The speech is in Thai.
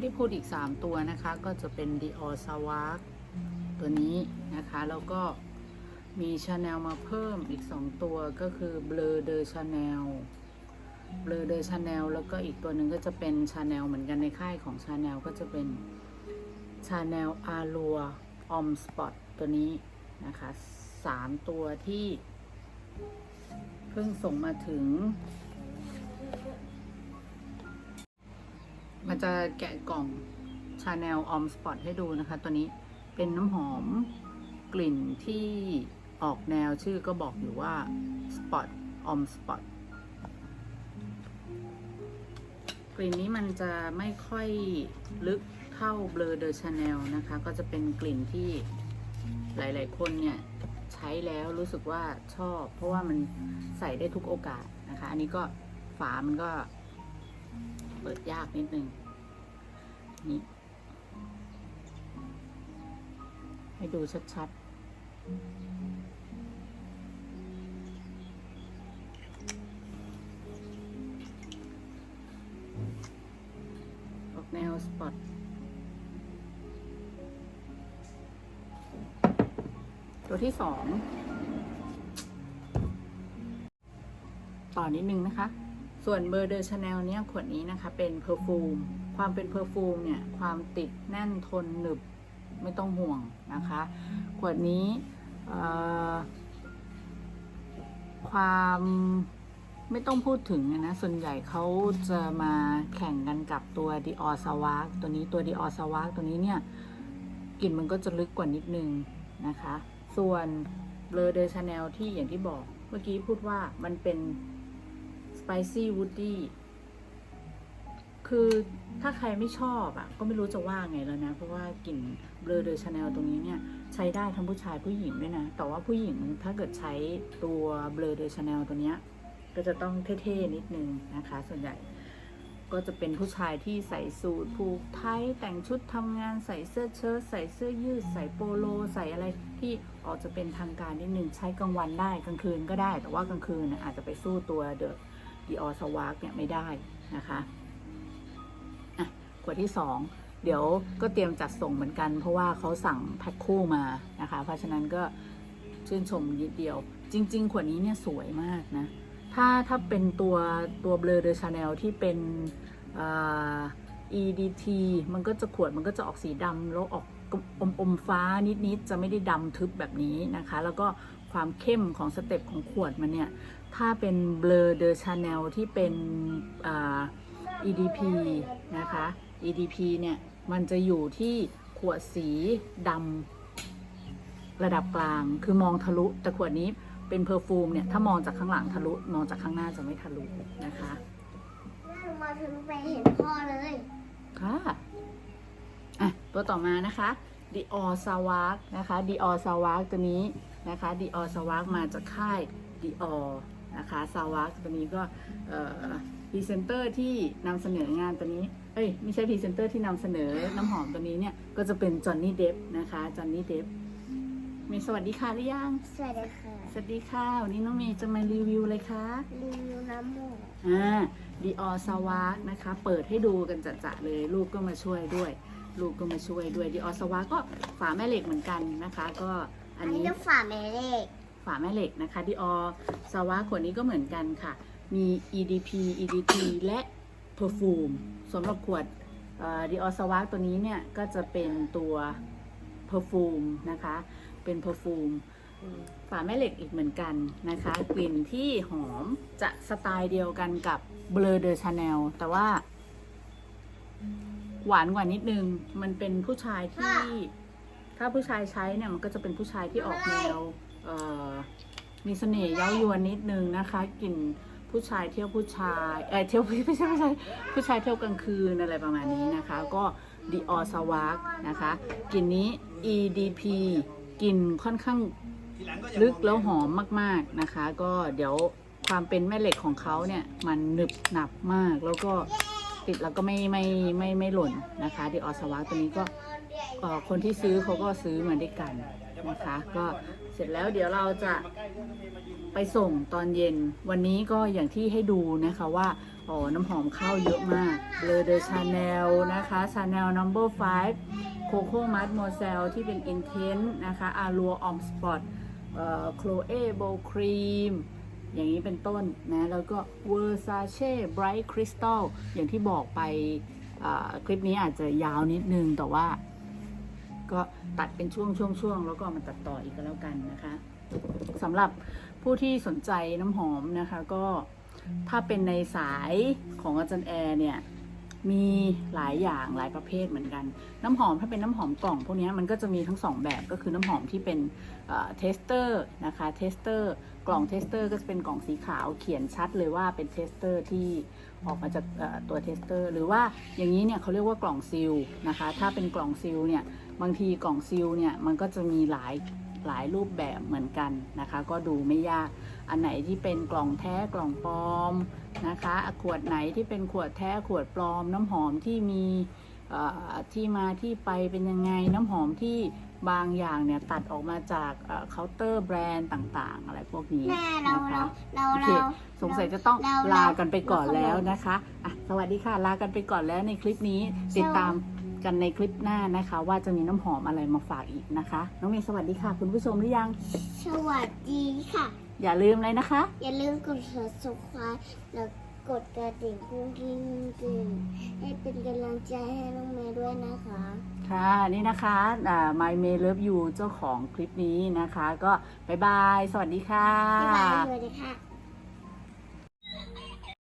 ไม่ได้พูดอีก 3 ตัวนะคะ ก็จะเป็น Dior s a v a k ตัวนี้นะคะ แล้วก็มี Chanel มาเพิ่มอีก 2 ตัวก็คือ Bleu de Chanel Bleu de Chanel แล้วก็อีกตัวหนึ่งก็จะเป็น Chanel เหมือนกันในค่ายของ Chanel ก็จะเป็น Chanel Allure Om Spot ตัวนี้นะคะ 3 ตัวที่เพิ่งส่งมาถึง มันจะแกะกล่อง Chanel Om Spot ให้ดูนะคะ ตัวนี้เป็นน้ำหอมกลิ่นที่ออกแนวชื่อก็บอกอยู่ว่า Spot Om Spot กลิ่นนี้มันจะไม่ค่อยลึกเท่า Bleu de Chanel นะคะ ก็จะเป็นกลิ่นที่หลาย ๆ คนเนี่ยใช้แล้วรู้สึกว่าชอบ เพราะว่ามันใส่ได้ทุกโอกาสนะคะ อันนี้ก็ฝามันก็ เปิดยากนิดนึงนี่ให้ดูชัดๆ ออกแนวสปอตตัวที่สอง ต่อนิดนึงนะคะ ส่วนเบอร์เดอร์ชาแนลเนี่ยขวดนี้นะคะ เป็นเพอร์ฟูมความเป็นเพอร์ฟูมเนี่ยความติดแน่นทนหนึบไม่ต้องห่วงนะคะ ขวดนี้ความไม่ต้องพูดถึงนะ ส่วนใหญ่เขาจะมาแข่งกันกับตัว Dior s a v a k ตัวนี้ตัว Dior s a v a k ตัวนี้เนี่ยกลิ่นมันก็จะลึกกว่านิดนึงนะคะ ส่วน Bleu de Chanel ที่อย่างที่บอกเมื่อกี้พูดว่ามันเป็น spicy woody คือถ้าใครไม่ชอบอะ่ะ ก็ไม่รู้จะว่าไงแล้วนะ เพราะว่ากลิ่น Bleu de Chanel ตรงนี้เนี่ย ใช้ได้ทั้งผู้ชายผู้หญิงด้วยนะ แต่ว่าผู้หญิงถ้าเกิดใช้ตัว Bleu de Chanel ตัวเนี้ย ก็จะต้องเท่ๆนิดนึงนะคะ ส่วนใหญ่ก็จะเป็นผู้ชายที่ใส่สูทผูกไทยแต่งชุดทำงานใส่เสื้อเชิ้ตใส่เสื้อยืด ใส่โปโล ใส่อะไรที่ออกจะเป็นทางการนิดนึงใช้กลางวันได้กลางคืนก็ได้ แต่ว่ากลางคืนอาจจะไปสู้ตัวเดอะ ดีออสวากเนี่ยไม่ได้นะคะอะขวดที่สองเดี๋ยวก็เตรียมจัดส่งเหมือนกัน เพราะว่าเขาสั่งแพ็คคู่มานะคะ เพราะฉะนั้นก็ชื่นชมนิดเดียว จริง ๆ ขวดนี้เนี่ยสวยมากนะ ถ้าถ้าเป็นตัวตัวเบลเดอชาแนลที่เป็น EDT มันก็จะขวดมันก็จะออกสีดำแล้วออกอมอมฟ้านิด ๆ จะไม่ได้ดำทึบแบบนี้นะคะ แล้วก็ความเข้มของสเต็ปของขวดมันเนี่ย ถ้าเป็นเบลอเดอชาแนลที่เป็นอ่า EDP นะคะ EDP เนี่ย มันจะอยู่ที่ขวดสีดำระดับกลาง คือมองทะลุ แต่ขวดนี้เป็นเพอร์ฟูมเนี่ย ถ้ามองจากข้างหลังทะลุ มองจากข้างหน้าจะไม่ทะลุนะคะแม่ลงมาถึงไปเห็นพ่อเลย ค่ะ อะ ตัวต่อมานะคะ Dior s a v a k นะคะ Dior s a v a k ตัวนี้นะคะ Dior s a v a k มาจากค่าย Dior นะคะ s a v a k ตัวนี้ก็เอ่อพรีเซนเตอร์ที่นำเสนองานตัวนี้ เอ้ยไม่ใช่พรีเซนเตอร์ที่นำเสนอน้ำหอมตัวนี้เนี่ย ก็จะเป็นจอห์นนี่เดฟนะคะจอห์นนี่เดฟมีสวัสดีค่ะหรือยัง สวัสดีค่ะ สวัสดีค่ะ วันนี้น้องเมย์จะมารีวิวเลยค่ะรีวิวน้ำมูกอ่าดีออสวานะคะ เปิดให้ดูกันจัดๆเลย ลูกก็มาช่วยด้วย ลูกก็มาช่วยด้วยดีออสวาก็ฝาแม่เหล็กเหมือนกันนะคะ ก็อัอันนนี้นี้จะฝาแม่เลขฝาแม่เหล็กนะคะดีออสวาขวดนี้ก็เหมือนกันค่ะ มี EDP EDT และ Perfume สำหรับขวดดีออสวาตัวนี้เนี่ย ก็จะเป็นตัว Perfume นะคะ เป็น Perfume ฝาแม่เหล็กอีกเหมือนกันนะคะ กลิ่นที่หอมจะสไตล์เดียวกันกับ Bleu de Chanel แต่ว่า หวานกว่านิดนึง มันเป็นผู้ชายที่ ถ้าผู้ชายใช้เนี่ย มันก็จะเป็นผู้ชายที่ออกแนว มีเสน่ห์เย้ายวนนิดนึงนะคะกลิ่นผู้ชายเที่ยวผู้ชายเออเที่ยวไม่ใช่ไม่ใช่ผู้ชายเที่ยวกลางคืนอะไรประมาณนี้นะคะ ก็ Dior s a v a k นะคะกลิ่นนี้ EDP กลิ่นค่อนข้างลึกแล้วหอมมากๆนะคะ ก็เดี๋ยวความเป็นแม่เหล็กของเขาเนี่ย มันหนึบหนับมากแล้วก็ติดแล้วก็ไม่ไม่ไม่ไม่หล่นนะคะดีออสวาตัวนี้ก็คนที่ซื้อเขาก็ซื้อมาด้วยกันนะคะ ก็ ร็จแล้วเดี๋ยวเราจะไปส่งตอนเย็น วันนี้ก็อย่างที่ให้ดูนะคะว่าอ๋อน้ำหอมเข้าเยอะมากเลอเดอชาแนลนะคะ Chanel Number 5 Coco Mud m o s e l ที่เป็น Intense นะคะ Allure Homme Spot เอ่อ Chloe Bow Cream อย่างนี้เป็นต้นนะ แล้วก็ Versace Bright Crystal อย่างที่บอกไปอ่าคลิปนี้อาจจะยาวนิดนึงแต่ว่า ก็ตัดเป็นช่วงช่วงช่วงแล้วก็มาตัดต่ออีกก็แล้วกันนะคะสำหรับผู้ที่สนใจน้ำหอมนะคะก็ถ้าเป็นในสายของอาจารย์แอร์เนี่ยมีหลายอย่างหลายประเภทเหมือนกัน น้ำหอมถ้าเป็นน้ำหอมกล่องพวกนี้มันก็จะมีทั้งสองแบบก็คือน้ำหอมที่เป็นเทสเตอร์นะคะเทสเตอร์กล่องเทสเตอร์ก็จะเป็นกล่องสีขาวเขียนชัดเลยว่าเป็นเทสเตอร์ที่ออกมาจากตัวเทสเตอร์หรือว่าอย่างนี้เนี่ยเขาเรียกว่ากล่องซิลนะคะถ้าเป็นกล่องซิลเนี่ย บางทีกล่องซิลเนี่ยมันก็จะมีหลายหลายรูปแบบเหมือนกันนะคะ ก็ดูไม่ยาก อันไหนที่เป็นกล่องแท้กล่องปลอมนะคะอะขวดไหนที่เป็นขวดแท้ขวดปลอม น้ำหอมที่มีเอ่อที่มาที่ไปเป็นยังไง น้ำหอมที่บางอย่างเนี่ยตัดออกมาจากเคาน์เตอร์แบรนด์ต่างๆ อะไรพวกนี้แม่เรานะคะเราโอเราเคเราสงสัยจะต้องเราลากันไปก่อนเราแล้วนะคะอะสวัสดีค่ะ ลากันไปก่อนแล้วในคลิปนี้ติดตาม กันในคลิปหน้านะคะ ว่าจะมีน้ำหอมอะไรมาฝากอีกนะคะ น้องเมย์สวัสดีค่ะ คุณผู้ชมหรือยัง สวัสดีค่ะ อย่าลืมเลยนะคะ อย่าลืมกด subscribe แล้วกดกระดิ่งกุ้งกิ้งกิ้งให้เป็นกำลังใจให้น้องเมย์ด้วยนะคะ ค่ะ นี่นะคะอ่า My May Love You เจ้าของคลิปนี้นะคะ ก็บายบาย สวัสดีค่ะ บ๊ายบายสวัสดีค่ะ